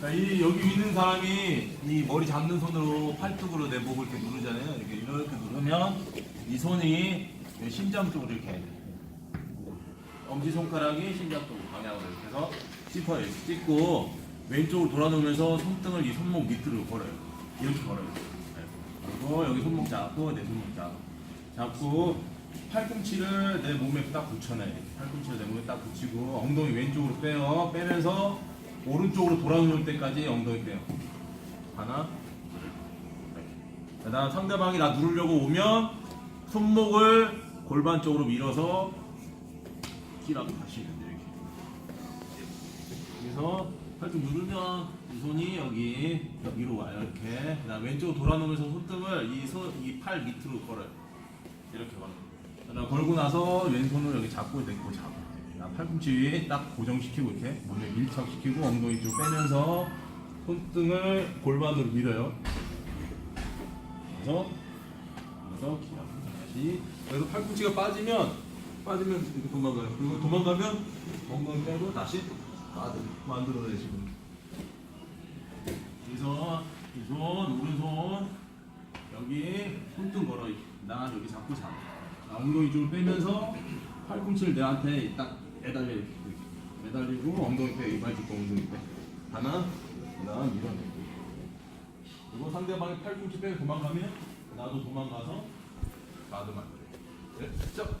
자, 이 여기 있는 사람이 이 머리 잡는 손으로 팔뚝으로 내 목을 이렇게 누르잖아요. 이렇게 이렇게 누르면 이 손이 이 심장 쪽으로 이렇게. 엄지 손가락이 심장 쪽으로 방향으로 이렇게 해서 짚어요. 이렇게 찍고 왼쪽으로 돌아놓으면서 손등을 이 손목 밑으로 걸어요. 이렇게 걸어요. 네. 그리고 여기 손목 잡고 내 손목 잡고 잡고 팔꿈치를 내 몸에 딱 붙여놔요. 팔꿈치를 내 몸에 딱 붙이고 엉덩이 왼쪽으로 빼요. 빼면서 오른쪽으로 돌아놓을 때까지 엉덩이 빼요. 하나, 둘, 이렇게. 그다음 상대방이 나 누르려고 오면 손목을 골반 쪽으로 밀어서 끼라고 다시 이렇게. 그래서 팔뚝 누르면 이 손이 여기 여기로 와요 이렇게. 그다음 왼쪽으로 돌아놓으면서 손등을 이손이팔 밑으로 걸어요. 이렇게 걸어. 그다음 걸고 나서 왼손으로 여기 잡고 내고 잡아. 팔꿈치 딱 고정시키고 이렇게 몸에 밀착시키고 엉덩이 쪽 빼면서 손등을 골반으로 밀어요. 그래서 그래서 기하고 다시 그래서 팔꿈치가 빠지면 빠지면 이렇게 도망가요. 그리고 도망가면 엉덩이 빼고 다시 만들 만들어내시고. 그래서 이손 오른손 여기 손등 걸어. 나 여기 잡고 잡아. 자, 엉덩이 쪽을 빼면서 팔꿈치를 내한테 딱 이렇게 매달리고 엉덩이 빼 이발 짚고 엉덩이 빼. 하나, 그다음 밀어내고. 그리고 상대방이 팔꿈치 빼고 도망가면 나도 도망가서 가드 만들어. 네, 시작.